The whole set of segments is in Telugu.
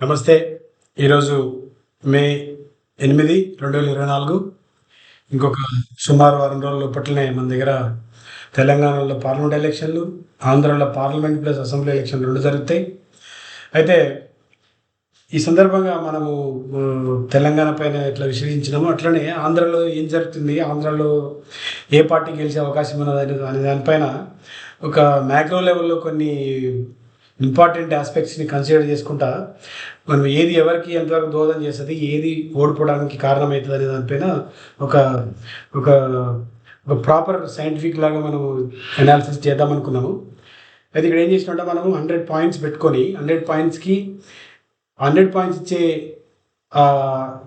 నమస్తే. ఈరోజు మే ఎనిమిది రెండు వేల ఇరవై నాలుగు. ఇంకొక సుమారు వారం రోజుల లోపట్లనే మన దగ్గర తెలంగాణలో పార్లమెంట్ ఎలక్షన్లు ఆంధ్రాలో పార్లమెంట్ ప్లస్ అసెంబ్లీ ఎలక్షన్లు రెండు జరుగుతాయి. అయితే ఈ సందర్భంగా మనము తెలంగాణ పైన ఎట్లా విశ్లేషించినామో అట్లనే ఆంధ్రలో ఏం జరుగుతుంది ఆంధ్రాలో ఏ పార్టీ గెలిచే అవకాశం ఉన్నది అనే దానిపైన ఒక మ్యాక్రో లెవెల్లో కొన్ని ఇంపార్టెంట్ ఆస్పెక్ట్స్ని కన్సిడర్ చేసుకుంటా మనం ఏది ఎవరికి ఎంతవరకు దోహదం చేస్తుంది ఏది ఓడిపోవడానికి కారణమవుతుంది అనే దానిపైన ఒక ఒక ఒక ప్రాపర్ సైంటిఫిక్ లాగా మనం అనాలిసిస్ చేద్దాం అనుకున్నాము అయితే ఇక్కడ ఏం చేసినట్టే మనము హండ్రెడ్ పాయింట్స్ పెట్టుకొని హండ్రెడ్ పాయింట్స్కి హండ్రెడ్ పాయింట్స్ ఇచ్చే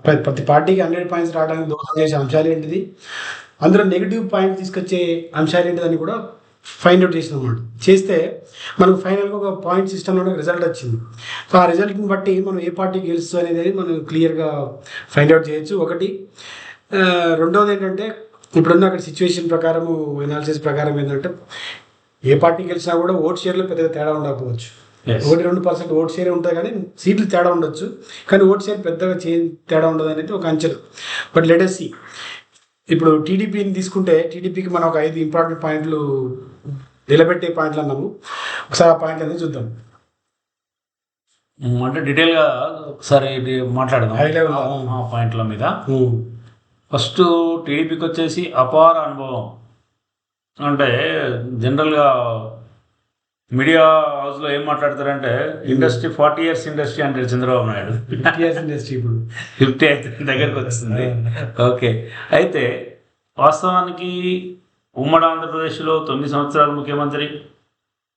ప్ర- ప్రతి పార్టీకి హండ్రెడ్ పాయింట్స్ రావడానికి దోహదం చేసే అంశాలు ఏంటిది? అందులో నెగిటివ్ పాయింట్స్ తీసుకొచ్చే అంశాలు ఏంటిదని కూడా ఫైండ్ అవుట్ చేసినాం అన్నమాట చేస్తే మనకు ఫైనల్గా ఒక పాయింట్ సిస్టంలో రిజల్ట్ వచ్చింది. సో ఆ రిజల్ట్ని బట్టి మనం ఏ పార్టీ గెలుస్తుంది అనేది మనం క్లియర్గా ఫైండ్ అవుట్ చేయొచ్చు. ఒకటి రెండవది ఏంటంటే ఇప్పుడున్న అక్కడ సిచ్యువేషన్ ప్రకారము ఎనాలిసిస్ ప్రకారం ఏంటంటే ఏ పార్టీ గెలిచినా కూడా ఓట్ షేర్లో పెద్దగా తేడా ఉండకపోవచ్చు. ఒకటి రెండు పర్సెంట్ ఓట్ షేర్ ఉంటుంది కానీ సీట్లు తేడా ఉండొచ్చు. కానీ ఓట్ షేర్ పెద్దగా చే తేడా ఉండదు అనేది ఒక అంచనా. బట్ లెటెస్ సి ఇప్పుడు టీడీపీని తీసుకుంటే టీడీపీకి మనం ఒక ఐదు ఇంపార్టెంట్ పాయింట్లు నిలబెట్టే పాయింట్లు అన్నాము. ఒకసారి ఆ పాయింట్లు అనేది చూద్దాం. అంటే డీటెయిల్గా ఒకసారి మాట్లాడదాం. ఆ- పాయింట్ల మీద. ఫస్ట్ టీడీపీకి వచ్చేసి అపార అనుభవం. అంటే జనరల్గా మీడియా హౌస్లో ఏం మాట్లాడతారంటే ఇండస్ట్రీ ఫార్టీ ఇయర్స్ ఇండస్ట్రీ అంటారు చంద్రబాబు నాయుడు. TRS ఇండస్ట్రీ ఇప్పుడు. ఫిఫ్టీ అయితే దగ్గరకు వచ్చింది ఓకే. అయితే వాస్తవానికి ఉమ్మడి ఆంధ్రప్రదేశ్లో తొమ్మిది సంవత్సరాలు ముఖ్యమంత్రి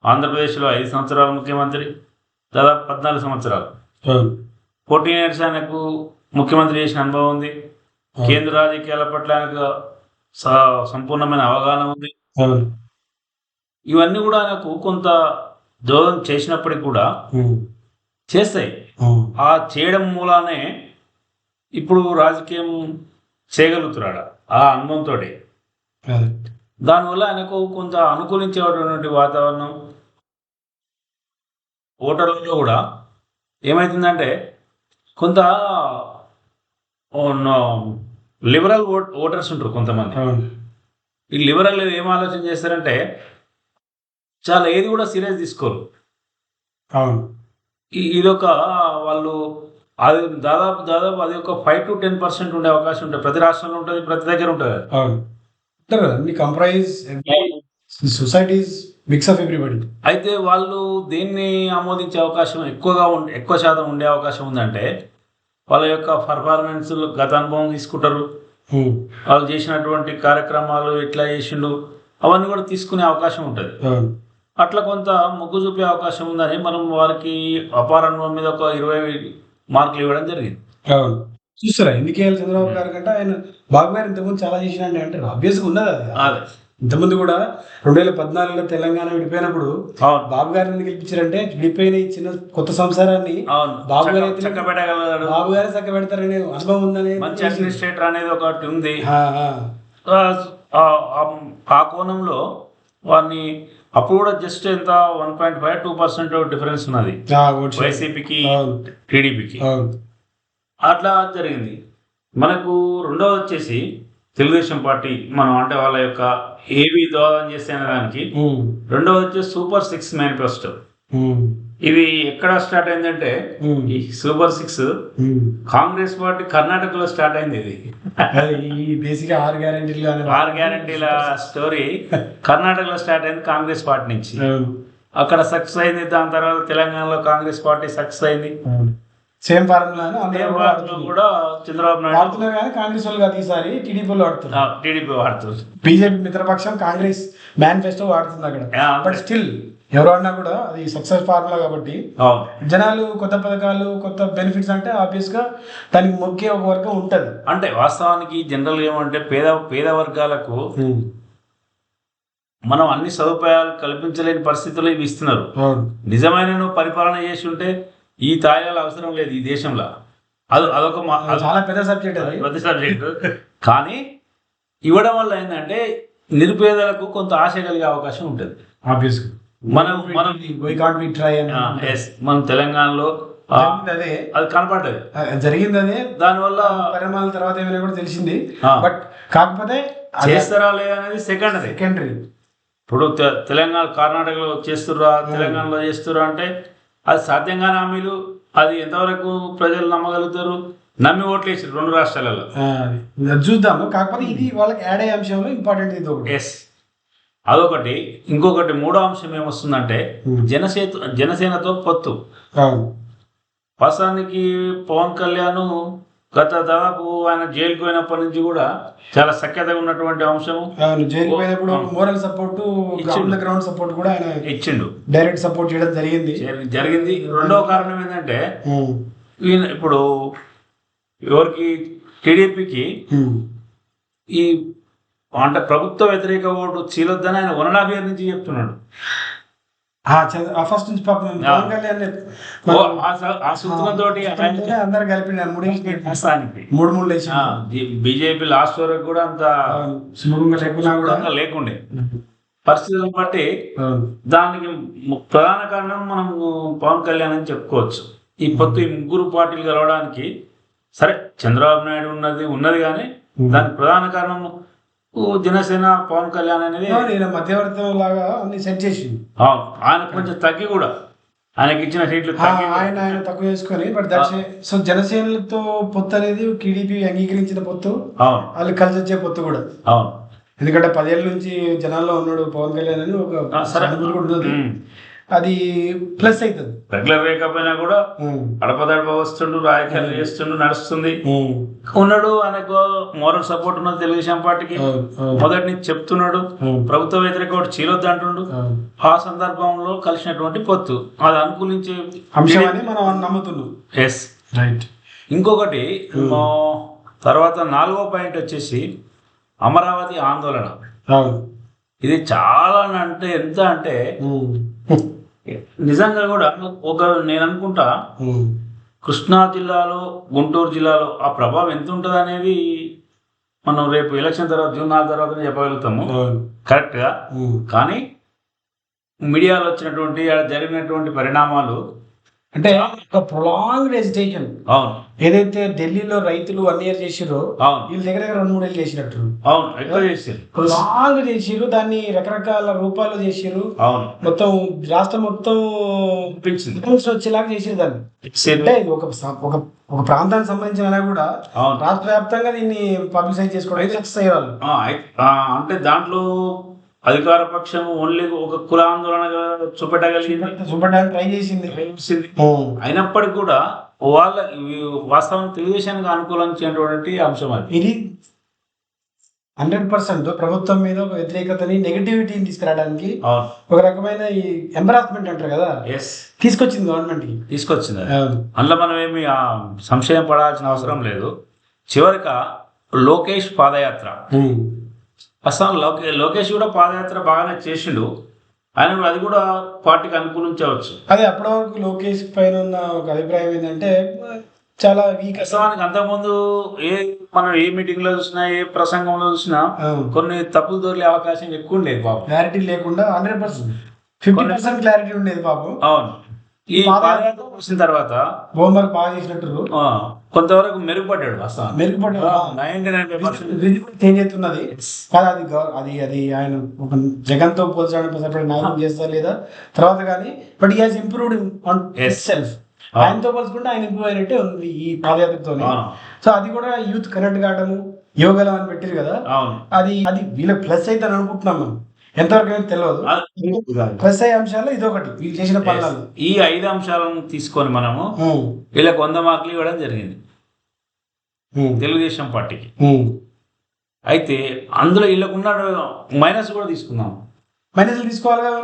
ఆంధ్రప్రదేశ్లో ఐదు సంవత్సరాలు ముఖ్యమంత్రి దాదాపు పద్నాలుగు సంవత్సరాలు. ఫోర్టీన్ ఇయర్స్ ఆయనకు ముఖ్యమంత్రి చేసిన అనుభవం ఉంది. కేంద్ర రాజకీయాల పట్ల ఆయనకు సంపూర్ణమైన అవగాహన ఉంది. ఇవన్నీ కూడా ఆయనకు కొంత దోహదం చేసినప్పటికి కూడా చేస్తాయి. ఆ చేయడం మూలానే ఇప్పుడు రాజకీయం చేయగలుగుతున్నాడు ఆ అనుభవంతో. దానివల్ల ఆయనకు కొంత అనుకూలించేటువంటి వాతావరణం ఓటర్లలో కూడా ఏమవుతుందంటే కొంత లిబరల్ ఓట్ ఓటర్స్ ఉంటారు కొంతమంది. ఈ లిబరల్ ఏం ఆలోచన చేస్తారంటే చాలా ఏది కూడా సీరియస్ తీసుకోరు. అవును, ఇదొక వాళ్ళు అది దాదాపు దాదాపు అది ఒక ఫైవ్ టు టెన్ పర్సెంట్ ఉండే అవకాశం ఉంటుంది. ప్రతి రాష్ట్రంలో ఉంటుంది ప్రతి దగ్గర ఉంటుంది. అవును. అన్ని comprise societies mix of everybody అయితే వాళ్ళు దేన్ని ఆమోదించే అవకాశం ఎక్కువగా ఉండే ఎక్కువ శాతం ఉండే అవకాశం ఉందంటే వాళ్ళ యొక్క పర్ఫార్మెన్స్ గత అనుభవం తీసుకుంటారు. వాళ్ళు చేసినటువంటి కార్యక్రమాలు ఎట్లా చేసిండు అవన్నీ కూడా తీసుకునే అవకాశం ఉంటుంది. అట్లా కొంత మొగ్గు చూపే అవకాశం ఉందని మనం వారికి అపార అనుభవం మీద ఒక ఇరవై మార్కులు ఇవ్వడం జరిగింది. అవును. చూస్తారా ఎందుకు వేయాలి చంద్రబాబు గారు కంటే ఆయన బాబు గారు ఇంతకుముందు చాలా చేసినండి అంటారు ఆబ్వియస్గా ఉన్నది అది. ఇంతకుముందు కూడా రెండు వేల పద్నాలుగులో తెలంగాణ విడిపోయినప్పుడు అవును. బాబు గారిని ఎందుకు గెలిపించారంటే విడిపోయిన ఈ చిన్న కొత్త సంసారాన్ని అవును. బాబు గారు బాబు గారు చక్క పెడతారనే అనుభవం ఉందని మంచి అడ్మినిస్ట్రేటర్ అనేది ఒకటి ఉంది. ఆ కోణంలో వారిని అప్పుడు కూడా జస్ట్ ఎంత one point five two percent difference ఉన్నది. వైసీపీకి టీడీపీకి అట్లా జరిగింది. మనకు రెండవది వచ్చేసి తెలుగుదేశం పార్టీ మనం అంటే వాళ్ళ యొక్క ఏవి దోహదం చేస్తే అనే దానికి రెండవది వచ్చేసి సూపర్ సిక్స్ మేనిఫెస్టో ఇది ఎక్కడ స్టార్ట్ అయిందంటే ఈ సూపర్ సిక్స్. కాంగ్రెస్ పార్టీ కర్ణాటకలో స్టార్ట్ అయింది ఇది. ఈ బేసిక్ ఆరు గ్యారెంటీలు ఆరు గ్యారంటీల స్టోరీ కర్ణాటకలో స్టార్ట్ అయింది కాంగ్రెస్ పార్టీ నుంచి. అక్కడ సక్సెస్ అయింది దాని తర్వాత తెలంగాణలో కాంగ్రెస్ పార్టీ సక్సెస్ అయింది. సేమ్ ఫార్ములా కూడా చంద్రబాబు నాయుడు వాడుతున్నారు కానీ కాంగ్రెస్ వాళ్ళు కాదు ఈసారి టీడీపీ వాడుతున్నారు. టీడీపీ వాడుతుంది బీజేపీ మిత్రపక్షం కాంగ్రెస్ మేనిఫెస్టో వాడుతుంది అక్కడ. బట్ స్టిల్ ఎవరు అన్నా కూడా అది సక్సెస్ ఫార్ములా కాబట్టి జనాలు కొత్త పథకాలు కొత్త బెనిఫిట్స్ అంటే ఆబ్వియస్గా దానికి మొక్కే ఒక వర్గం ఉంటది. అంటే వాస్తవానికి జనరల్ ఏమంటే పేద పేద వర్గాలకు మనం అన్ని సదుపాయాలు కల్పించలేని పరిస్థితుల్లో ఇవి ఇస్తున్నారు. నిజమైన పరిపాలన చేసి ఉంటే ఈ తాయిలాలు అవసరం లేదు ఈ దేశంలో. అది అదొక చాలా పెద్ద సబ్జెక్ట్ అది. పెద్ద సబ్జెక్టు కానీ ఇవ్వడం వల్ల ఏంటంటే నిరుపేదలకు కొంత ఆశ కలిగే అవకాశం ఉంటుంది. ఆబ్వియస్ మనం మనం వై కాంట్ వి ట్రై అని ఎస్ మనం తెలంగాణలో అదే అది కనపడ్డది. జరిగింది అదే దానివల్ల పరిణామాల తర్వాత ఏమైనా కూడా తెలిసింది. బట్ కాకపోతే చేస్తారా లేదా అనేది సెకండ్ అది సెకండరీ ఇప్పుడు తెలంగాణ కర్ణాటకలో చేస్తుర్రా తెలంగాణలో చేస్తుర్రా అంటే అది సాధ్యం కాని హామీలు అది ఎంతవరకు ప్రజలు నమ్మగలుగుతారు? నమ్మి ఓట్లు వేసారు రెండు రాష్ట్రాలలో. చూద్దాము. కాకపోతే ఇది వాళ్ళకి యాడ్ అయ్యే అంశంలో ఇంపార్టెంట్ ఇది ఒకటి. ఎస్ అదొకటి ఇంకొకటి మూడో అంశం ఏమొస్తుందంటే. జనసేన జనసేనతో పొత్తు వాస్తవానికి పవన్ కళ్యాణ్ గత దాదాపు ఆయన జైలుకు పోయినప్పటి నుంచి కూడా చాలా సఖ్యతగా ఉన్నటువంటి జైలు పోయినప్పుడు మోరల్ సపోర్ట్ ఇచ్చిండు. గ్రౌండ్ సపోర్ట్ కూడా ఆయన ఇచ్చిండు డైరెక్ట్ సపోర్ట్ చేయడం జరిగింది జరి- జరిగింది రెండవ కారణం ఏంటంటే. ఈయన ఇప్పుడు ఎవరికి టీడీపీకి. ఈ అంటే ప్రభుత్వ వ్యతిరేక ఓటు చీలొద్దని ఆయన వననాభ్యర్ నుంచి చెప్తున్నాడు. ఫస్ట్ నుంచి పాపం పవన్ కళ్యాణ్ అందరు కలిపి మూడు మూడు బీజేపీ లాస్ట్ వరకు కూడా అంత సుముఖంగా లేకున్నా కూడా. లేకుండే. పరిస్థితులను బట్టి. దానికి ప్రధాన కారణం మనం పవన్ కళ్యాణ్ అని చెప్పుకోవచ్చు. ఈ పొత్తు ఈ ముగ్గురు పార్టీలు కలవడానికి సరే చంద్రబాబు నాయుడు ఉన్నది ఉన్నది కానీ దానికి ప్రధాన కారణం జనసేన పవన్ కళ్యాణ్ అనేది ఈయన మధ్యవర్తం లాగా అన్ని సెట్ చేసింది. ఆయన కొంచెం తగ్గి కూడా. ఆయనకి ఇచ్చిన సీట్లు. ఆయన ఆయన తక్కువ చేసుకొని బట్ దట్స్ సో జనసేనలతో పొత్తు అనేది టీడీపీ అంగీకరించిన పొత్తు. వాళ్ళు కలిసి వచ్చే పొత్తు కూడా. అవును. ఎందుకంటే పదేళ్ళ నుంచి జనాల్లో ఉన్నాడు పవన్ కళ్యాణ్ అని ఒక సరే. అది ప్లస్ అవుతుంది రెగ్యులర్ లేకపోయినా కూడా. అడపదడప వస్తుండు రాజకీయాలు చేస్తుండు నడుస్తుంది. ఉన్నాడు ఆయనకు మోరల్ సపోర్ట్ ఉన్నది తెలుగుదేశం పార్టీకి. మొదటి నుంచి చెప్తున్నాడు. ప్రభుత్వ వ్యతిరేక ఓటు చీలొద్దు అంటుండు. ఆ సందర్భంలో కలిసినటువంటి పొత్తు. అది అనుకూలించే అంశం అని మనం నమ్ముతున్నాం. ఎస్ రైట్ ఇంకొకటి తర్వాత నాలుగో పాయింట్ వచ్చేసి అమరావతి ఆందోళన. ఇది చాలా అంటే ఎంత అంటే. నిజంగా కూడా ఒక నేను అనుకుంటా ఉమ్. కృష్ణా జిల్లాలో గుంటూరు జిల్లాలో ఆ ప్రభావం ఎంత ఉంటుంది అనేది మనం రేపు ఎలక్షన్ తర్వాత జూన్ నాలుగు తర్వాత చెప్పగలుగుతాము. కరెక్ట్గా ఉమ్. కానీ మీడియాలో వచ్చినటువంటి జరిగినటువంటి పరిణామాలు అంటే ఒక ప్రొలాంగ్డ్ ఎజిటేషన్ అవును. ఏదైతే ఢిల్లీలో రైతులు వన్ ఇయర్ చేసిరో వీళ్ళ దగ్గర దగ్గర రెండు మూడేళ్ళు చేసినట్టు. అవును ఎక్కువ చేసారు ప్రొలాంగ్ చేసిర్రు దాన్ని రకరకాల రూపాల్లో చేసిర్రు. అవును. మొత్తం రాష్ట్రం మొత్తం వచ్చేలాగా చేసిరు దాన్ని. చేసారు. అంటే ఒక ఒక ఒక ప్రాంతానికి సంబంధించిన కూడా రాష్ట్ర వ్యాప్తంగా దీన్ని పబ్లిసైజ్ చేసుకోవడానికి సక్సెస్ అయ్యేవాళ్ళు. అంటే దాంట్లో అధికార పక్షం ఓన్లీ ఒక కుల ఆందోళనగా చూపెట్టగలిగింది చూపడానికి ట్రై చేసింది. అయినప్పటికీ కూడా వాళ్ళ వాస్తవం తెలుగుదేశానికి అనుకూలించినటువంటి అంశం అది ఇది హండ్రెడ్ పర్సెంట్ ప్రభుత్వం మీద ఒక వ్యతిరేకతని నెగటివిటీని తీసుకురావడానికి ఒక రకమైన ఈ ఎంబరాస్మెంట్ అంటారు కదా ఎస్ తీసుకొచ్చింది గవర్నమెంట్కి తీసుకొచ్చింది అది. అందులో మనం ఏమి సంశయం పడాల్సిన అవసరం లేదు చివరిక లోకేష్ పాదయాత్ర అసలు లోకే లోకేష్ కూడా పాదయాత్ర బాగానే చేసిండు. ఆయన అది కూడా పార్టీకి అనుకూలించవచ్చు అదే అప్పటి వరకు లోకేష్ పైన ఉన్న ఒక అభిప్రాయం ఏంటంటే చాలా వీక్ వాస్తవానికి అంతకుముందు ఏ మనం ఏ మీటింగ్లో చూసినా ఏ ప్రసంగంలో చూసినా కొన్ని తప్పులు దొరికే అవకాశం ఎక్కువ ఉండేది బాబు. క్లారిటీ లేకుండా hundred percent fifty percent clarity ఉండేది పాపం అవును. ఈ పాదయాత్ర వచ్చిన తర్వాత హోంవర్క్ బాగా చేసినట్టు కొంతవరకు మెరుగుపడ్డాడు వాస్తవానికి. మెరుగుపడ్డ నైన్టీ నైన్ పర్సెంట్ చేంజ్ అవుతున్నది కాదు అది అది అది ఆయన ఒక జగన్తో పోల్చడానికి నాయకం చేస్తా లేదా? తర్వాత కానీ but has improved on. Self ఆయనతో పోల్చుకుంటే ఆయన ఇంప్రూవ్ అయినట్టే ఉంది ఈ పాదయాత్రతో సో అది కూడా యూత్ కనెక్ట్ కావడము యోగలం అని పెట్టారు కదా. అది అది వీళ్ళకి ప్లస్ అయితే అని అనుకుంటున్నాం మనం. ఎంతవరకు తెలియదు అయ్యే అంశాలు ఇదొకటి వీళ్ళు చేసిన పనులు ఈ ఐదు అంశాలను తీసుకొని మనము వీళ్ళకి వంద మార్కులు ఇవ్వడం జరిగింది. తెలుగుదేశం పార్టీకి. అయితే అందులో వీళ్ళకు ఉన్న మైనస్ కూడా తీసుకుందాం. మైనస్లు తీసుకోవాలి. కదా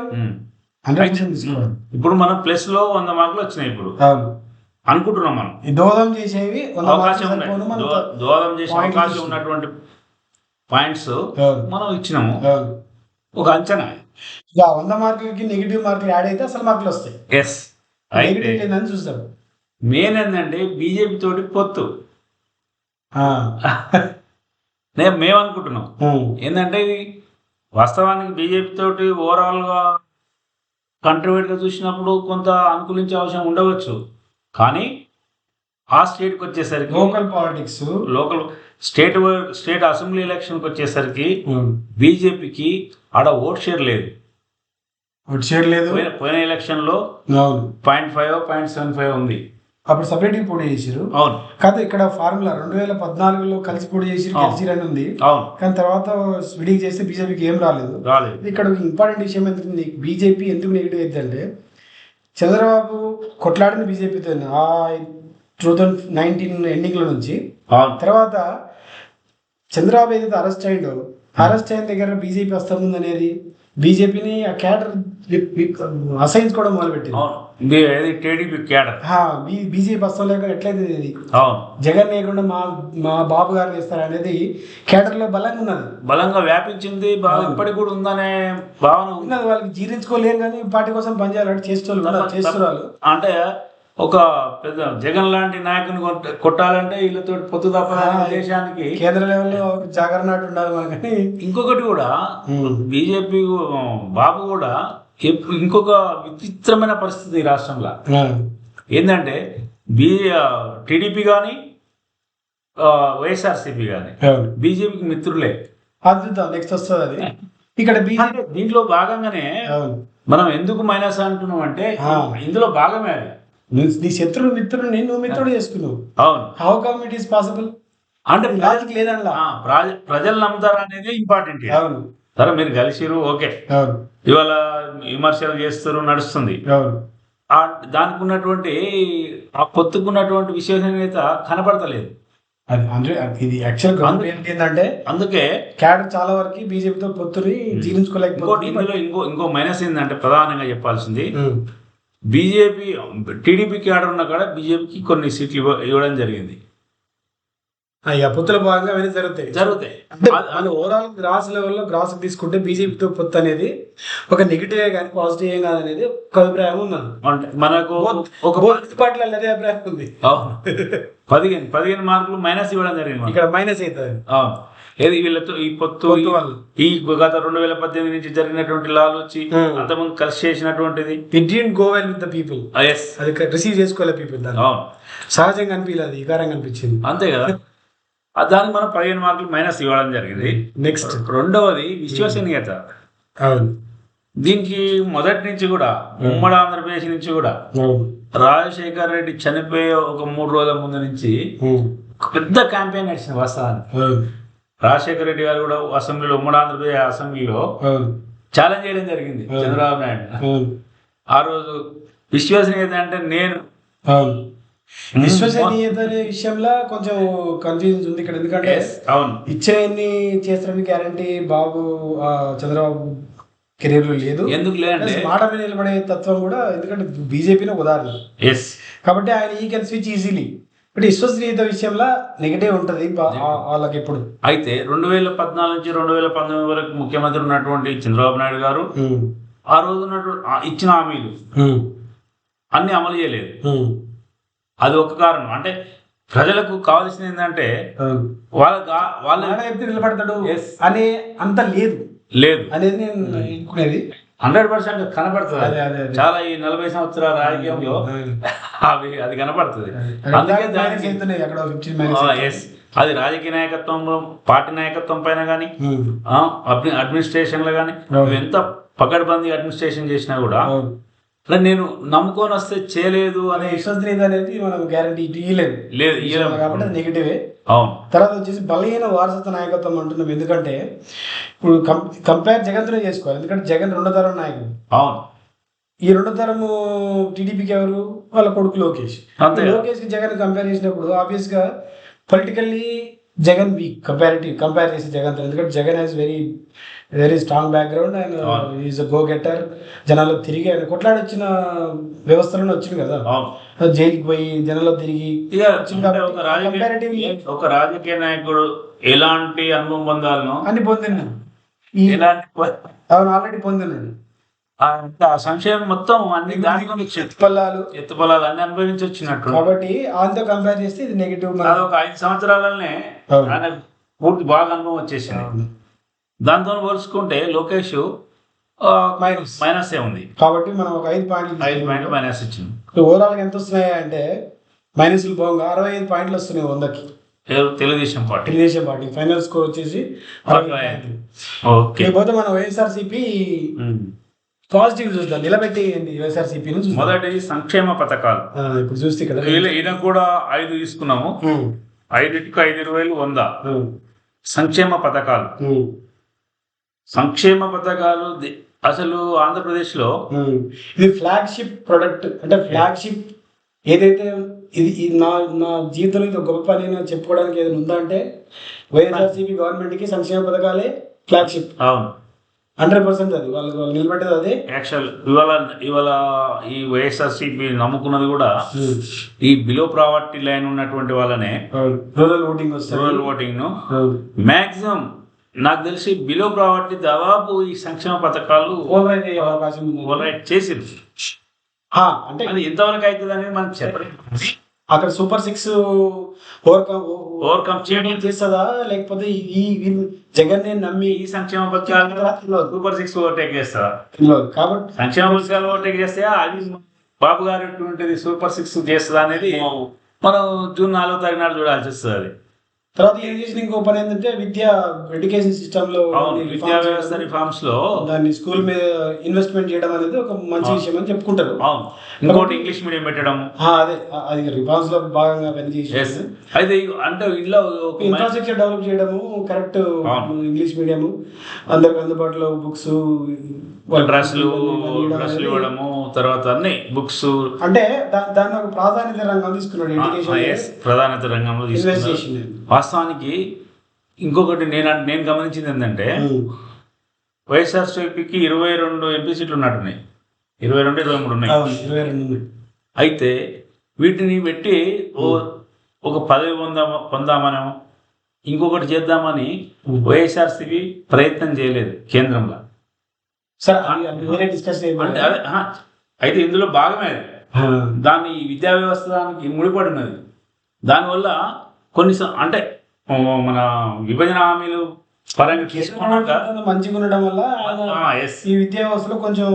ఇప్పుడు మనం ప్లస్లో వంద మార్కులు వచ్చినాయి ఇప్పుడు. అనుకుంటున్నాం మనం. దోదం చేసేవి అవకాశం దోహదం చేసే అవకాశం. ఉన్నటువంటి పాయింట్స్ మనం ఇచ్చినాము. ఒక అంచనా. ఇక వంద మార్కులకి నెగిటివ్ మార్కులు యాడ్ అయితే అసలు మార్కులు వస్తాయి. ఎస్ నెగిటివ్ లేదని చూస్తాం మెయిన్ ఏంటంటే బీజేపీ తోటి పొత్తు. నేను మేము అనుకుంటున్నాం. ఏంటంటే ఇది వాస్తవానికి బీజేపీ తోటి ఓవరాల్గా కంట్రిబ్యూట్గా చూసినప్పుడు కొంత అనుకూలించే అవసరం ఉండవచ్చు. కానీ ఆ స్టేట్కి వచ్చేసరికి local politics local state state assembly ఎలక్షన్కి వచ్చేసరికి బీజేపీకి ఆడ ఓట్ షేర్ లేదు. ఒకటి షేర్ లేదు. పోయిన ఎలక్షన్లో point five point seven five ఉంది. అప్పుడు సపరేట్గా పోటీ చేసిరు అవును. కాదు ఇక్కడ ఫార్ములా రెండు వేల పద్నాలుగులో కలిసి పోటీ చేసి అవును. గెలిచిరు అని ఉంది. అవును. కానీ తర్వాత విడిగా చేస్తే బీజేపీకి ఏం రాలేదు. రాలేదు. ఇక్కడ ఇంపార్టెంట్ విషయం ఏంటంటే బీజేపీ ఎందుకు నెగిటివ్ అవుతుందంటే చంద్రబాబు కొట్లాడింది బీజేపీతో ఆ టూ థౌజండ్ నైన్టీన్ ఎండింగ్లో నుంచి. తర్వాత చంద్రబాబు ఏదైతే అరెస్ట్ అయిండో అరెస్ట్ అయిన దగ్గర బీజేపీ వస్తుంది అనేది బీజేపీని ఆ క్యాడర్ అసహించుకోవడం మొదలుపెట్టింది. అవును. ఇది ఏది టీడీపీ క్యాడర్? బీజేపీ వస్తాం లేక ఎట్లయితే ఇది? జగన్ లేకుండా మా మా బాబు గారు చేస్తారు అనేది క్యాడర్లో బలంగా ఉన్నది. బలంగా వ్యాపించింది బాగా ఇప్పటికి కూడా ఉందనే భావన ఉంది. ఉన్నది వాళ్ళకి జీర్ణించుకోలేరు కానీ పార్టీ కోసం పనిచేయాలి చేసేవాళ్ళు ఉన్నారు, చేస్తున్నారు అంటే ఒక పెద్ద జగన్ లాంటి నాయకుని కొట్ట- కొట్టాలంటే వీళ్ళతో పొత్తు తప్ప దేశానికి కేంద్ర లెవెల్లో జాగరణాటు ఉండాలి మనకని ఇంకొకటి కూడా బీజేపీ బాబు కూడా ఇంకొక విచిత్రమైన పరిస్థితి ఈ రాష్ట్రంలో. ఏంటంటే బీ టీడీపీ కానీ వైఎస్ఆర్సీపీ కానీ బీజేపీకి మిత్రులే. అద్భుతం నెక్స్ట్ వస్తుంది అది. ఇక్కడ దీంట్లో భాగంగానే మనం ఎందుకు మైనస్ అంటున్నాం అంటే. ఇందులో భాగమే అది. నీ శత్రువు మిత్రుడిని నువ్వు మిత్రుడు చేసుకున్నావు. అవును. How come it is possible అంటే లాజిక్ లేదనలా. ప్రజలు నమ్ముతారు అనేది ఇంపార్టెంట్ అవును. సరే మీరు కలిసిరు ఓకే. అవును. ఇవాళ విమర్శలు చేస్తారు నడుస్తుంది. అవును. ఆ దానికి ఉన్నటువంటి ఆ పొత్తుకున్నటువంటి విశ్వసనీయత కనపడతలేదు. ఇది యాక్చువల్ గ్రౌండ్ ఏంటంటే అందుకే క్యాడర్ చాలా వరకు బీజేపీతో పొత్తుని జీర్ణించుకోలేకపోతే ఇందులో ఇంకో ఇంకో మైనస్ ఏంటంటే ప్రధానంగా చెప్పాల్సింది బీజేపీ టీడీపీకి ఆర్డర్ ఉన్న కాడ బీజేపీకి కొన్ని సీట్లు ఇవ్వ- ఇవ్వడం జరిగింది. పొత్తుల భాగంగా అవన్నీ జరుగుతాయి. జరుగుతాయి. అంటే ఓవరాల్ గ్రాస్ లెవెల్లో గ్రాస్ తీసుకుంటే బీజేపీతో పొత్తు అనేది ఒక నెగిటివ్ కానీ పాజిటివ్ ఏం కాదనేది ఒక అభిప్రాయం ఉన్నది. అంటే మనకు ఒక పార్టీలు అదే అభిప్రాయం ఉంది. పదిహేను పదిహేను మార్కులు మైనస్ ఇవ్వడం జరిగింది. ఇక్కడ మైనస్ అవుతుంది. ఏది వీళ్ళతో ఈ పొత్తు. ఈ గత రెండు వేల పద్దెనిమిది నుంచి జరిగినటువంటి లాలు వచ్చి. అంతకుముందు కలిసి చేసినటువంటిది. It didn't go well with the people yes అది రిసీవ్ చేసుకోలే పీపుల్ దాన్ని. అవును. సహజంగా అనిపించలేదు వికారంగా అనిపించింది. అంతే కదా. దానికి మనం పదిహేను మార్కులు మైనస్ ఇవ్వడం జరిగింది. నెక్స్ట్ రెండవది విశ్వసనీయత. అవును. దీనికి మొదటి నుంచి కూడా ఉమ్మడి ఆంధ్రప్రదేశ్ నుంచి కూడా రాజశేఖర్ రెడ్డి చనిపోయే ఒక మూడు రోజుల ముందు నుంచి. ఒక పెద్ద క్యాంపెయిన్ నడిచింది వాస్తవానికి. అవును. రాజశేఖర రెడ్డి గారు కూడా అసెంబ్లీలో ఉమ్మడి ఆంధ్రప్రదేశ్ అసెంబ్లీలో ఛాలెంజ్ చేయడం జరిగింది Hmm. చంద్రబాబు నాయుడు ఆ రోజు విశ్వసనీయత అంటే నేను విశ్వసనీయత అనే విషయంలో కొంచెం కన్ఫ్యూజన్ ఉంది ఇక్కడ. ఎందుకంటే అవును. ఇచ్చేయన్ని చేస్తారని గ్యారంటీ బాబు చంద్రబాబు కెరీర్లో లేదు ఎందుకు లేదంటే మాట మీద నిలబడే తత్వం కూడా ఎందుకంటే బీజేపీని ఉదాహరణ. ఎస్ కాబట్టి ఆయన ఈ కెన్ స్విచ్ ఈజీలీ బట్ విశ్వసనీయత విషయంలో నెగటివ్ ఉంటుంది వాళ్ళకి ఇప్పుడు అయితే రెండు వేల పద్నాలుగు నుంచి రెండు వేల పంతొమ్మిది వరకు ముఖ్యమంత్రి ఉన్నటువంటి చంద్రబాబు నాయుడు గారు ఉమ్. ఆ రోజు ఉన్నటువంటి ఇచ్చిన హామీలు ఉమ్. అన్ని అమలు చేయలేదు. అది ఒక కారణం. అంటే ప్రజలకు కావాల్సింది ఏంటంటే అవును. వాళ్ళ చెప్తే నిలబడతాడు. అనే అంత లేదు. లేదు. అనేది నేను హండ్రెడ్ పర్సెంట్ కనపడుతుంది. అదే అదే అదే. చాలా ఈ నలభై సంవత్సరాల రాజకీయంలో అవి అది కనపడుతుంది. అందుకే దానికి. అది రాజకీయ నాయకత్వంలో పార్టీ నాయకత్వం పైన కానీ అడ్మినిస్ట్రేషన్లో కానీ. ఎంత పకడ్బందీ అడ్మినిస్ట్రేషన్ చేసినా కూడా అలా నేను నమ్ముకొని వస్తే చేయలేదు అనే విశ్వసనీయత అనేది మనం గ్యారంటీ ఇవ్వలేము లేదు ఇయ్యలేము. కాబట్టి నెగిటివే అవును. తర్వాత వచ్చేసి బలహీన వారసత్వ నాయకత్వం అంటున్నాం. ఎందుకంటే ఇప్పుడు కంపేర్ జగన్తోనే చేసుకోవాలి. ఎందుకంటే జగన్ రెండో తరం నాయకుడు. అవును. ఈ రెండో తరము టీడీపీకి ఎవరు? వాళ్ళ కొడుకు లోకేష్. లోకేష్కి జగన్ కంపేర్ చేసినప్పుడు ఆబ్వియస్గా politically Jagan weak comparative compare చేసి జగన్ ఎందుకంటే Jagan has very very strong background and. Is go getter జనాల్లో తిరిగి ఆయన కొట్లాడి వచ్చిన వ్యవస్థలోనే వచ్చింది కదా. జైలుకి పోయి జనాల్లో తిరిగి ఒక రాజకీయ comparatively ఒక రాజకీయ నాయకుడు ఎలాంటి అనుభవం పొందాలనో అన్ని పొందినాడు ఈ ఎలాంటి ప- అవును ఆల్రెడీ పొందినాడు. సంశయం మొత్తం అన్ని దాంట్లో పల్లాలు ఎత్తుపలాలు అన్ని అనుభవించి వచ్చినట్టు. కాబట్టి ఆయనతో కంపేర్ చేస్తే ఇది నెగిటివ్ అది ఒక ఐదు సంవత్సరాలనే. ఆయన పూర్తి బాగా అనుభవం వచ్చేసింది. దాంతో పోల్చుకుంటే లోకేష్ మైనస్ మైనస్ ఏ ఉంది. కాబట్టి మనం ఒక ఐదు పాయింట్లు ఐదు పాయింట్ మైనస్ ఇచ్చింది. ఓవరాల్గా ఎంత వస్తున్నాయి అంటే మైనస్లు పోగా అరవై ఐదు పాయింట్లు వస్తున్నాయి వందకి. Telugu Desam party. Telugu Desam party. Final score వచ్చేసి అరవై అరవై ఐదు. పాయింట్లు. ఓకే. లేకపోతే మన వైఎస్ఆర్సీపీ. పాజిటివ్ చూద్దాం నిలబెట్టి వైఎస్ఆర్సీపీ నుంచి మొదటి సంక్షేమ పథకాలు. ఇప్పుడు చూస్తే వీళ్ళ- ఈయన కూడా ఐదు తీసుకున్నాము. ఉమ్, ఐదుటికి ఐదు ఇరవైలు వంద. సంక్షేమ పథకాలు. సంక్షేమ పథకాలు అసలు ఆంధ్రప్రదేశ్లో ఉమ్. ఇది ఫ్లాగ్షిప్ ప్రొడక్ట్. అంటే ఫ్లాగ్షిప్ ఏదైతే ఇది నా నా జీవితంలో ఇది గొప్ప పని అని చెప్పుకోవడానికి ఏదైనా ఉందా అంటే వైఎస్ఆర్సీపీ గవర్నమెంట్కి సంక్షేమ పథకాలే ఫ్లాగ్షిప్. అవును. హండ్రెడ్ పర్సెంట్ అది. వాళ్ళు వాళ్ళు నిలబెట్టేది అదే. యాక్చువల్ ఇవాళ ఇవాళ ఈ వైఎస్ఆర్సీపీ నమ్ముకున్నది కూడా ఈ బిలో ప్రావర్టీ లైన్ ఉన్నటువంటి వాళ్ళనే రూరల్ ఓటింగ్ రూరల్ ఓటింగ్ను మాక్సిమం నాకు తెలిసి బిలో ప్రావర్టీ దాదాపు ఈ సంక్షేమ పథకాలు చేసింది అంటే అది ఎంతవరకు అవుతుంది అనేది మనం చెప్పలేము అక్కడ సూపర్ సిక్స్ ఓవర్కమ్ ఓవర్కమ్ చేయడం చేస్తుందా లేకపోతే ఈ జగన్ నమ్మి ఈ సంక్షేమ పథకాలు. సూపర్ సిక్స్ ఓవర్టేక్ తెలియదు. కాబట్టి సంక్షేమ పథకాలు ఓవర్టేక్ చేస్తే అది బాబు గారు సూపర్ సిక్స్ చేస్తుందా అనేది మనం జూన్ నాలుగో తారీఖు నాడు చూడాల్సి వస్తుంది తర్వాత ఏం చేసిన ఇంకో పని ఏంటంటే విద్య ఎడ్యుకేషన్ సిస్టమ్లో అవును reforms విద్యా వ్యవస్థ రిఫార్మ్స్లో దాన్ని స్కూల్ మీద ఇన్వెస్ట్మెంట్ చేయడం అనేది ఒక మంచి. విషయం అని చెప్పుకుంటారు. ఇంకోటి ఇంగ్లీష్ మీడియం పెట్టడం. అదే. అది రిఫార్మ్స్లో భాగంగా పనిచేసి. అయితే అంటే ఇంట్లో ఇన్ఫ్రాస్ట్రక్చర్ డెవలప్ చేయడము కరెక్ట్. ఇంగ్లీష్ మీడియం అందరికి అందుబాటులో బుక్స్ డ్రెస్సులు డ్రెస్సులు ఇవ్వడము తర్వాత అన్ని బుక్స్ అంటే దా- దాన్ని ఒక ప్రాధాన్యత రంగం తీసుకున్నాడు ఎడ్యుకేషన్ ప్రధానత రంగంలో చేసింది వాస్తవానికి ఇంకొకటి నేను నేను గమనించింది ఏంటంటే వైఎస్ఆర్సీపీకి ఇరవై రెండు ఎంపీ సీట్లు ఉన్నట్టున్నాయి. ఇరవై రెండు ఇరవై మూడు ఉన్నాయి. ఇరవై రెండు. అయితే వీటిని పెట్టి ఓ ఒక పదవి పొందామ పొందామనో ఇంకొకటి చేద్దామని. వైఎస్ఆర్సీపీ ప్రయత్నం చేయలేదు కేంద్రంలో. సరే అయితే ఇందులో భాగమే. దాన్ని విద్యా వ్యవస్థ దానికి ముడిపడి ఉన్నది. దానివల్ల కొన్ని అంటే మన విభజన హామీలు పరంగా తీసుకున్నాక మంచిగా ఉండడం వల్ల. ఈ విద్యా వ్యవస్థలో కొంచెం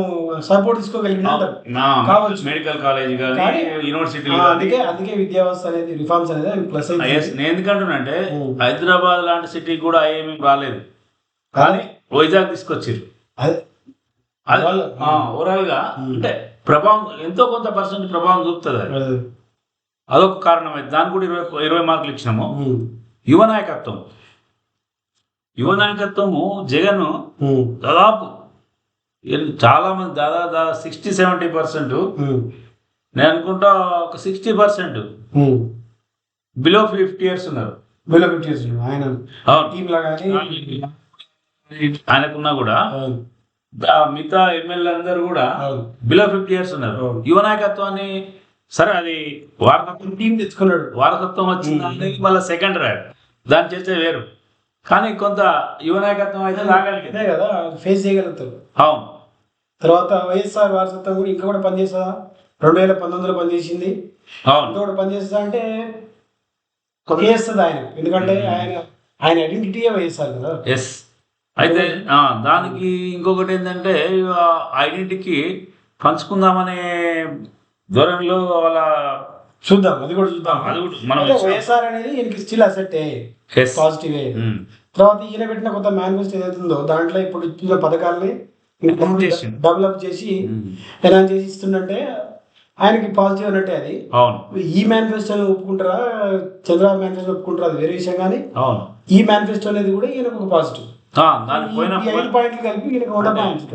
సపోర్ట్ తీసుకోగలిగినారు. మెడికల్ కాలేజ్ కానీ కానీ అందుకే అందుకే విద్యా వ్యవస్థ అనేది రిఫార్మ్స్ అనేది ప్లస్ నేను ఎందుకంటున్నానంటే. హైదరాబాద్ లాంటి సిటీ కూడా ఏమీ రాలేదు కానీ వైజాగ్ తీసుకొచ్చారు ఓవరాల్గా. అంటే ప్రభావం ఎంతో కొంత పర్సెంట్ ప్రభావం చూపుతుంది అది అదే. అదొక కారణం అయితే దానికి కూడా ఇరవై ఇరవై మార్కులు ఇచ్చినాము. యువ నాయకత్వం యువ నాయకత్వము జగన్. దాదాపు చాలా మంది దాదాపు సిక్స్టీ సెవెంటీ పర్సెంట్. నేను అనుకుంటా ఒక sixty percent. Below fifty years ఉన్నారు. బిలో ఆయన టీమ్ లా కానీ ఆయనకున్నా కూడా మిగతా ఎమ్మెల్యే అందరూ కూడా. బిలో ఫిఫ్టీ ఇయర్స్ ఉన్నారు. యువ నాయకత్వాన్ని సరే అది వారసత్వం టీం తెచ్చుకున్నాడు. వారసత్వం వచ్చింది మళ్ళీ సెకండ్ ర్యాంక్. దాని చేస్తే వేరు. కానీ కొంత యువ నాయకత్వం అయితే రాగలిగింది అదే కదా ఫేస్ చేయగలుగుతారు. అవును. తర్వాత వైఎస్ఆర్ వారసత్వం కూడా ఇంకా కూడా పనిచేస్తుందా? రెండు వేల పంతొమ్మిదిలో పనిచేసింది. అవును. ఇంకా కూడా పనిచేస్తుందా అంటే చేస్తుంది ఆయన. ఎందుకంటే ఆయన ఆయన ఐడెంటిటీయే వైఎస్ఆర్ కదా. ఎస్ అయితే దానికి ఇంకొకటి ఏంటంటే ఐడెంటిటీకి పంచుకుందామనే ధోరణిలో వాళ్ళ చూద్దాం అది కూడా చూద్దాం. అది కూడా మనం వైఎస్ఆర్ అనేది ఈయనకి స్టిల్ అసెట్. పాజిటివ్. తర్వాత ఈయన పెట్టిన కొత్త మేనిఫెస్టో ఏదైతుందో దాంట్లో ఇప్పుడు ఇచ్చిన పథకాలని. డెవలప్ చేసి ఉమ్. ఎలాంటి చేసి ఇస్తుందంటే ఆయనకి పాజిటివ్ అన్నట్టే అది. అవును. ఈ మేనిఫెస్టోని ఒప్పుకుంటారా చంద్రబాబు మేనిఫెస్టో ఒప్పుకుంటారా అది వేరే విషయం కానీ అవును. ఈ మేనిఫెస్టో అనేది కూడా ఈయనకు ఒక పాజిటివ్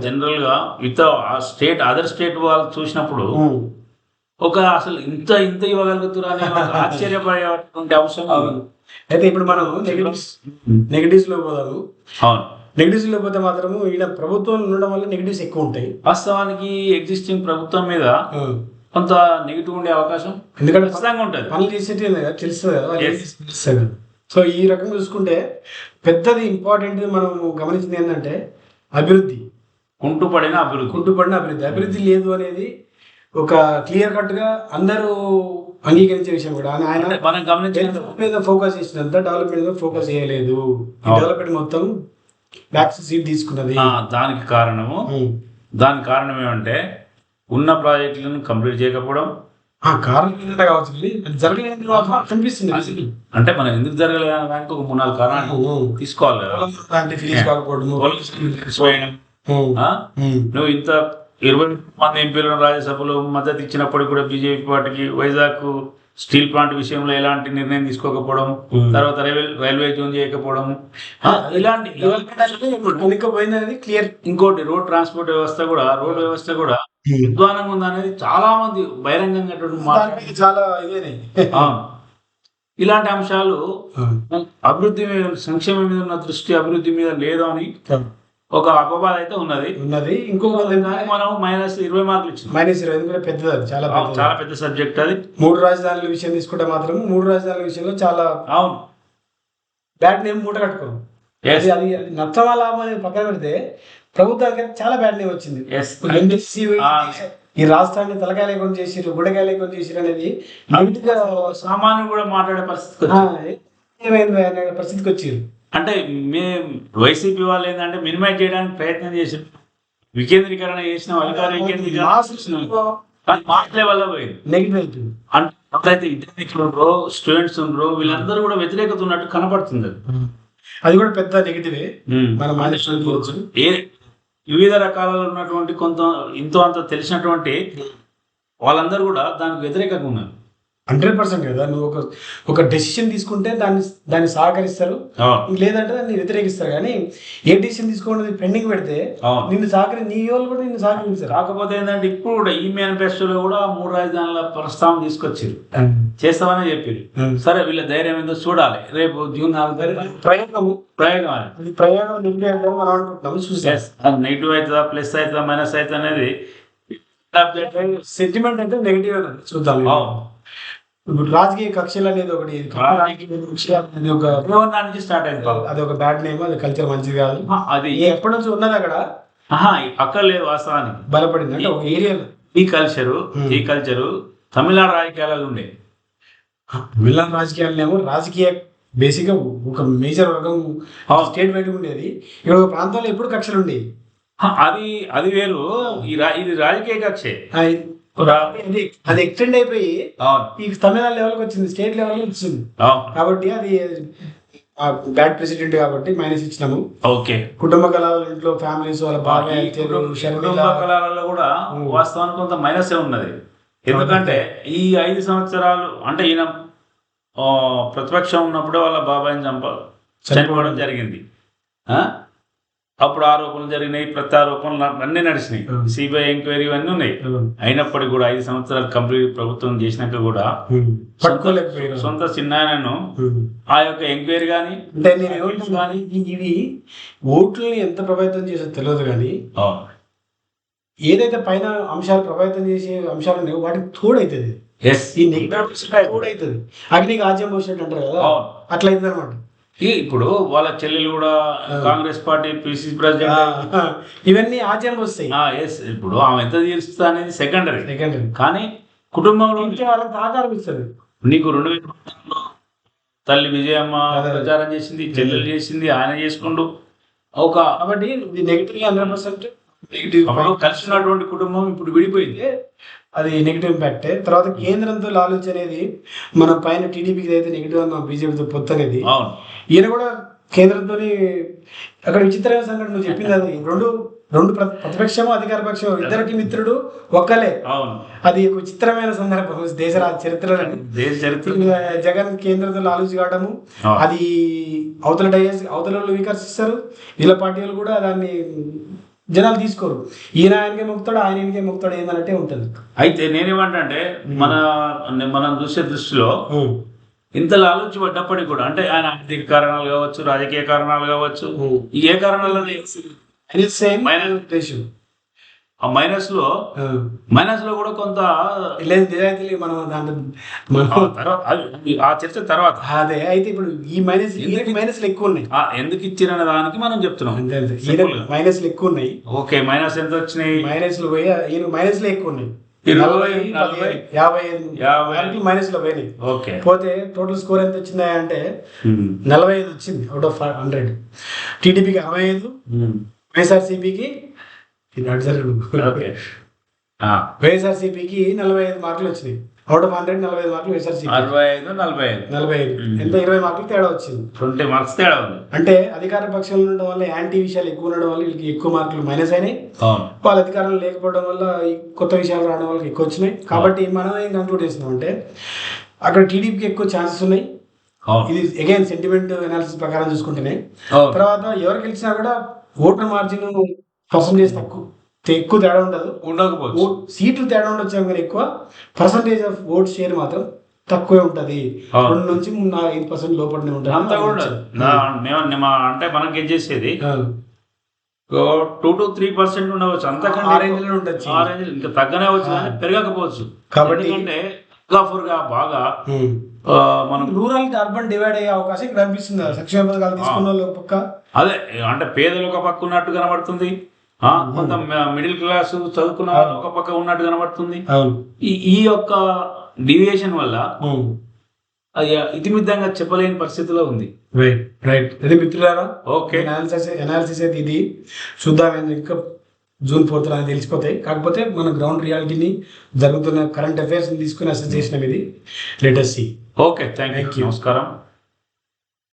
జనరల్గా విత్ స్టేట్ అదర్ స్టేట్ వాళ్ళు చూసినప్పుడు ఒక అసలు ఇంత ఇంత ఇవ్వగలుగుతురా ఆశ్చర్యపడేటువంటి అంశం అవును. అయితే ఇప్పుడు మనం నెగటివ్స్ నెగటివ్స్లో పోదాము. అవును. నెగటివ్స్లో పోతే మాత్రము ఈయన ప్రభుత్వం ఉండడం వల్ల నెగటివ్స్ ఎక్కువ ఉంటాయి. వాస్తవానికి ఎగ్జిస్టింగ్ ప్రభుత్వం మీద కొంత నెగిటివ్ ఉండే అవకాశం ఎందుకంటే ఖచ్చితంగా ఉంటుంది. పనులు చేసేటి కదా తెలుస్తుంది కదా తెలుస్తుంది సో ఈ రకంగా చూసుకుంటే పెద్దది ఇంపార్టెంట్ మనం గమనించింది ఏంటంటే అభివృద్ధి. కుంటు పడిన అభివృద్ధి. కుంటుపడిన అభివృద్ధి. అభివృద్ధి లేదు అనేది ఒక క్లియర్ కట్గా అందరూ అంగీకరించే విషయం కూడా. ఆయన- మనం డెవలప్మెంట్ మీద ఫోకస్ చేసినంత డెవలప్మెంట్ మీద ఫోకస్ చేయలేదు. డెవలప్మెంట్ మొత్తం బ్యాక్ సీట్ తీసుకున్నది. దానికి కారణము. దానికి కారణం ఏమంటే ఉన్న ప్రాజెక్టులను కంప్లీట్ చేయకపోవడం. ఆ కారణం కావచ్చు మాత్రం కనిపిస్తుంది అంటే మనం ఎందుకు జరగలేదు దానికి ఒక మూడు నాలుగు కారణాలు తీసుకోవాలి నువ్వు ఇంత ఇరవై మంది ఎంపీలను రాజ్యసభలో మద్దతు ఇచ్చినప్పటికీ కూడా బీజేపీ పార్టీకి వైజాగ్ స్టీల్ ప్లాంట్ విషయంలో ఎలాంటి నిర్ణయం తీసుకోకపోవడం Hmm. తర్వాత రైల్వే రైల్వే జోన్ చేయకపోవడం. ఆ, ఇలాంటి వెనుకపోయింది అనేది క్లియర్ ఇంకోటి రోడ్ ట్రాన్స్పోర్ట్ వ్యవస్థ కూడా రోడ్ వ్యవస్థ కూడా విద్వానంగా ఉందనేది చాలా మంది బహిరంగంగా చాలా. ఇలాంటి అంశాలు అభివృద్ధి మీద సంక్షేమం మీద ఉన్న దృష్టి అభివృద్ధి మీద లేదు అని ఒక అపవాదం అయితే ఉన్నది. ఉన్నది. దానికి మనం మైనస్ ఇరవై మార్కులు ఇచ్చినాం. మైనస్ ఇరవై ఎందుకంటే పెద్దది అది, చాలా చాలా పెద్ద సబ్జెక్ట్ అది. మూడు రాజధానుల విషయం తీసుకుంటే మాత్రం మూడు రాజధానుల విషయంలో చాలా అవును. బ్యాడ్ నేమ్ మూట కట్టుకోం. అది అది నష్టమా లాభం అనేది పక్కన పెడితే ప్రభుత్వానికి చాలా బ్యాడ్ నేమ్ వచ్చింది. ఈ రాష్ట్రాన్ని తలకాయ లేకుండా చేసిరు గుడకాయ లేకుండా చేసిరు అనేది సామాన్యుడు కూడా మాట్లాడే పరిస్థితి. ఏమైంది అనే పరిస్థితికి వచ్చిరు. అంటే మే వైసీపీ వాళ్ళు ఏంటంటే మినిమైజ్ చేయడానికి ప్రయత్నం చేసి వికేంద్రీకరణ చేసిన అధికార వికేంద్రీకరణ చేసినాం. కానీ మార్కులే వల్ల పోయింది. నెగిటివ్ అవుతుంది అంటే ఉన్నారో స్టూడెంట్స్ వీళ్ళందరూ కూడా వ్యతిరేకత ఉన్నట్టు కనపడుతుంది అది. అది కూడా పెద్ద నెగిటివే. మనం ఏ వివిధ రకాలలో ఉన్నటువంటి కొంత ఇంతో అంత తెలిసినటువంటి వాళ్ళందరూ కూడా దానికి వ్యతిరేకంగా ఉన్నారు. హండ్రెడ్ పర్సెంట్ కదా? నువ్వు ఒక ఒక డెసిషన్ తీసుకుంటే దాన్ని దాన్ని సహకరిస్తారు. లేదంటే దాన్ని వ్యతిరేకిస్తారు. కానీ ఏ డెసిషన్ తీసుకోండి పెండింగ్ పెడితే నిన్ను సహకరి నీ వాళ్ళు కూడా నిన్ను సహకరిస్తారు కాకపోతే ఏంటంటే ఇప్పుడు కూడా ఈ మేనిఫెస్టోలో కూడా మూడు రాజధానుల ప్రస్తావన తీసుకొచ్చారు చేస్తామని చెప్పారు సరే వీళ్ళ ధైర్యం ఏందో చూడాలి. రేపు జూన్ నాలుగు తారీఖు ప్రయోగము. ప్రయోగం ప్రయోగం నెగిటివ్ అంటే మనం అనుకుంటున్నాము చూసాం. నెగిటివ్ అవుతుందా ప్లస్ అవుతుందా మైనస్ అవుతుందా అనేది సెంటిమెంట్ అంటే నెగిటివ్ చూద్దాం. ఇప్పుడు రాజకీయ కక్షలు అనేది ఒకటి అనేది ఒక దాని నుంచి స్టార్ట్ అయింది బాబు. అది ఒక బ్యాడ్ నేమ్ అది కల్చర్ మంచిది కాదు. అది. ఎప్పటి నుంచి ఉన్నది అక్కడ? అక్కడ లేదు వాస్తవానికి. బలపడింది. అంటే ఒక ఏరియాలో ఈ కల్చరు Hmm. ఈ కల్చరు తమిళనాడు రాజకీయాలలో ఉండే. విలన్ రాజకీయాలనేమో రాజకీయ బేసిక్గా ఒక మేజర్ వర్గం. స్టేట్ వైడ్ ఉండేది. ఇక్కడ ఒక ప్రాంతంలో ఎప్పుడు కక్షలు ఉండేవి? అది అది వేరు. ఈ ఇది రాజకీయ కక్షే. ఇది- అది ఎక్స్టెండ్ అయిపోయి ఈ తమిళనాడు లెవెల్కి వచ్చింది స్టేట్ లెవెల్కి వచ్చింది. కాబట్టి అది బ్యాడ్ ప్రెసిడెంట్ కాబట్టి మైనస్ ఇచ్చినాము. ఓకే. కుటుంబ కళాల ఇంట్లో ఫ్యామిలీస్ వాళ్ళ బాబాయ్ కుటుంబ కళాలలో కూడా. వాస్తవానికి కొంత మైనసే ఉన్నది. ఎందుకంటే ఈ ఐదు సంవత్సరాలు అంటే ఈయన ప్రతిపక్షం ఉన్నప్పుడే వాళ్ళ బాబాయిని చంప చనిపోవడం జరిగింది? అప్పుడు ఆరోపణలు జరిగినాయి ప్రత్యారోపణలు అన్నీ నడిచినాయి. సిబిఐ ఎంక్వైరీ ఇవన్నీ ఉన్నాయి. అయినప్పటికీ కూడా ఐదు సంవత్సరాలు కంప్లీట్ ప్రభుత్వం చేసినాక కూడా పట్టుకోలేకపోయారు సొంత చిన్నాయనను ఆ. యొక్క ఎంక్వైరీ కానీ అంటే నేను కానీ ఇవి ఓట్లని ఎంత ప్రభావితం చేసో తెలియదు కానీ ఏదైతే పైన అంశాలు ప్రభావితం చేసే అంశాలు ఉన్నాయో వాటికి తోడైతుంది. ఎస్ ఈ నెగిటివ్ తోడైతుంది. అగ్నికి ఆజ్యం పోసినట్టు అంటారు కదా? అట్లా అవుతుంది అనమాట ఇప్పుడు వాళ్ళ చెల్లెలు కూడా కాంగ్రెస్ పార్టీ పిసిసి ప్రెసిడెంట్. ఇవన్నీ ఆజ్యం వస్తాయి. ఎస్ ఇప్పుడు ఆమె ఎంత తీరుస్తా అనేది సెకండరీ సెకండ్ కానీ కుటుంబంలో వాళ్ళకి సహకారం ఇస్తుంది నీకు రెండు వేల తల్లి విజయమ్మ. ప్రచారం చేసింది చెల్లెలు చేసింది ఆయన చేసుకుంటూ ఒక కాబట్టి నెగిటివ్ హండ్రెడ్ పర్సెంట్ నెగిటివ్ అప్పుడు కలిసి ఉన్నటువంటి కుటుంబం ఇప్పుడు విడిపోయింది. అది నెగిటివ్ ఇంపాక్టే తర్వాత కేంద్రంతో లాలూచ్ అనేది మన పైన టీడీపీకి అయితే నెగిటివ్ అన్న బీజేపీతో పొత్తు అనేది అవును. ఈయన కూడా కేంద్రంతో అక్కడ విచిత్రమైన సంఘటన నువ్వు చెప్పింది అది. రెండు రెండు ప్ర- ప్రతిపక్షము అధికార పక్షం ఇద్దరికి మిత్రుడు ఒక్కలే. అవును. అది ఒక విచిత్రమైన సందర్భం. దేశ రా- చరిత్రలో దేశ చరిత్ర. జగన్ కేంద్రంతో లాలూచి కావడము. అది అవతల డైస్ అవతల వాళ్ళు వికర్శిస్తారు వీళ్ళ పార్టీలు కూడా దాన్ని జనాలు తీసుకోరు. ఈయన ఆయనకే మొక్కుతాడు ఆయన ఆయనకే మొక్కుతాడు ఏందన్నట్టే ఉంటుంది. అయితే నేనేమంటే మన మనం చూసే దృష్టిలో ఇంత ఆలోచి పడ్డప్పటికి కూడా అంటే ఆయన ఆర్థిక కారణాలు కావచ్చు రాజకీయ కారణాలు కావచ్చు ఈ ఏ కారణాలు. ఉద్దేశం ఆ మైనస్లో మైనస్లో కూడా కొంత మనం దాంట్లో ఆ చర్చ తర్వాత. అదే అయితే ఇప్పుడు ఈ మైనస్ మైనస్లు ఎక్కువ ఉన్నాయి ఎందుకు ఇచ్చిరనే దానికి మనం చెప్తున్నాం. మైనస్లు ఎక్కువ ఉన్నాయి ఓకే మైనస్ ఎంత వచ్చినాయి? మైనస్లు పోయి మైనస్లు ఎక్కువ ఉన్నాయి నలభై నలభై, యాభై ఐదు యాభై. మార్కులు మైనస్లో పోయినాయి ఓకే పోతే టోటల్ స్కోర్ ఎంత వచ్చిందా అంటే. నలభై ఐదు వచ్చింది అవుట్ ఆఫ్ హండ్రెడ్ టీడీపీకి అరవై ఐదు. వైఎస్ఆర్సీపీకి అటు. వైఎస్ఆర్సీపీకి నలభై ఐదు మార్కులు వచ్చినాయి అవుట్ ఆఫ్ హండ్రెడ్ నలభై ఐదు మార్కులు ఎస్ఆర్సీ అరవై ఐదు నలభై ఐదు. నలభై ఐదు. ఎంత ఇరవై మార్కులు తేడా వచ్చింది? ట్వంటీ మార్క్స్ తేడా ఉంది. అంటే అధికార పక్షంలో ఉండడం వల్ల యాంటీ విషయాలు ఎక్కువ ఉండడం వల్ల వీళ్ళకి ఎక్కువ మార్కులు మైనస్ అయినాయి. వాళ్ళ అధికారంలో లేకపోవడం వల్ల కొత్త విషయాలు రావడం వల్ల ఎక్కువ వచ్చినాయి. కాబట్టి మనం ఏం కంక్లూడ్ చేస్తున్నాం అంటే అక్కడ టీడీపీకి ఎక్కువ ఛాన్సెస్ ఉన్నాయి. ఇది అగైన్ సెంటిమెంట్ అనాలిసిస్ ప్రకారం చూసుకుంటేనే. తర్వాత ఎవరు గెలిచినా కూడా ఓటర్ మార్జిన్ పర్సంటేజ్ తక్కువ. ఎక్కువ తేడా ఉండదు. ఉండకపోవచ్చు. సీట్లు తేడా ఉండొచ్చు కానీ ఎక్కువ పర్సంటేజ్ ఆఫ్ ఓట్ షేర్ మాత్రం తక్కువే ఉంటది. రెండు నుంచి ఐదు పర్సెంట్ లోపలనే ఉంటుంది అంతా కూడా మేము అంటే మనం గెట్ చేసేది. టూ టు త్రీ పర్సెంట్ ఉండవచ్చు. అంతకంటే ఉండొచ్చు. ఇంకా తగ్గనే వచ్చు కానీ పెరగకపోవచ్చు. కాబట్టి- ఎందుకంటే గఫుర్గా బాగా మనం రూరల్ అర్బన్ డివైడ్ అయ్యే అవకాశం ఇక్కడ అనిపిస్తుంది. సంక్షేమ పథకాలు తీసుకున్న పక్క. అదే అంటే పేదలు ఒక పక్క ఉన్నట్టు కనబడుతుంది. కొంత మిడిల్ క్లాస్ చదువుకున్న ఒక పక్క ఉన్నట్టు కనబడుతుంది. అవును. ఈ యొక్క డివియేషన్ వల్ల అది ఇతిమిద్దంగా చెప్పలేని పరిస్థితిలో ఉంది. రైట్ రైట్ అదే మిత్రులారా ఓకే అనాలిసిస్ అనాలిసిస్ అయితే ఇది చూద్దాం ఇంకా జూన్ ఫోర్త్ అని తెలిసిపోతాయి. కాకపోతే మన గ్రౌండ్ రియాలిటీని జరుగుతున్న కరెంట్ అఫైర్స్ తీసుకుని అసెస్ చేసినాం ఇది. Latest see okay thank you. నమస్కారం.